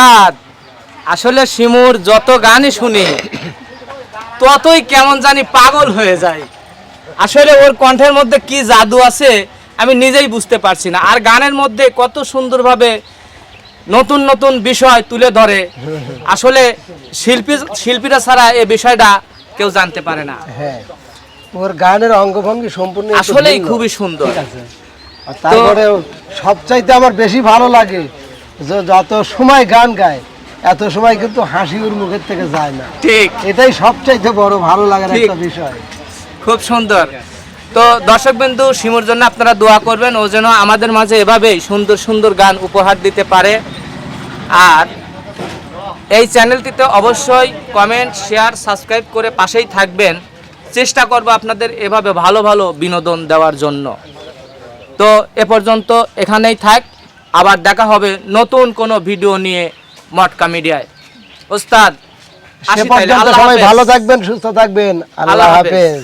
ওস্তাদ আসলে শিমুর যত গানই শুনি ততই কেমন জানি পাগল হয়ে যায়। আসলে ওর কণ্ঠের মধ্যে কি জাদু আছে আমি নিজেই বুঝতে পারছি না। আর গানের মধ্যে কত সুন্দরভাবে নতুন নতুন বিষয় তুলে ধরে। আসলে শিল্পী শিল্পীরা ছাড়া এই বিষয়টা কেউ জানতে পারে না। হ্যাঁ। ওর গানের অঙ্গভঙ্গি সম্পূর্ণ আসলেই খুবই সুন্দর। তারপরে সবচাইতে আমার বেশি ভালো লাগে যে যত সময় গান গায় এত সময় কিন্তু হাসি ওর মুখের থেকে যায় না। ঠিক। এটাই সবচাইতে বড় ভালো লাগার একটা বিষয়। খুব সুন্দর। তো দর্শক বিন্দু শিমুর জন্য আপনারা দোয়া করবেন ও যেন আমাদের মাঝে এভাবেই সুন্দর সুন্দর গান উপহার দিতে পারে। আর এই চ্যানেলটিতে অবশ্যই কমেন্ট শেয়ার সাবস্ক্রাইব করে পাশেই থাকবেন। চেষ্টা করব আপনাদের এভাবে ভালো ভালো বিনোদন দেওয়ার জন্য। তো এ পর্যন্ত এখানেই থাক। আবার দেখা হবে নতুন কোনো ভিডিও নিয়ে মটকা মিডিয়ায়। ওস্তাদ সবাই ভালো থাকবেন সুস্থ থাকবেন আল্লাহ। হাফেজ।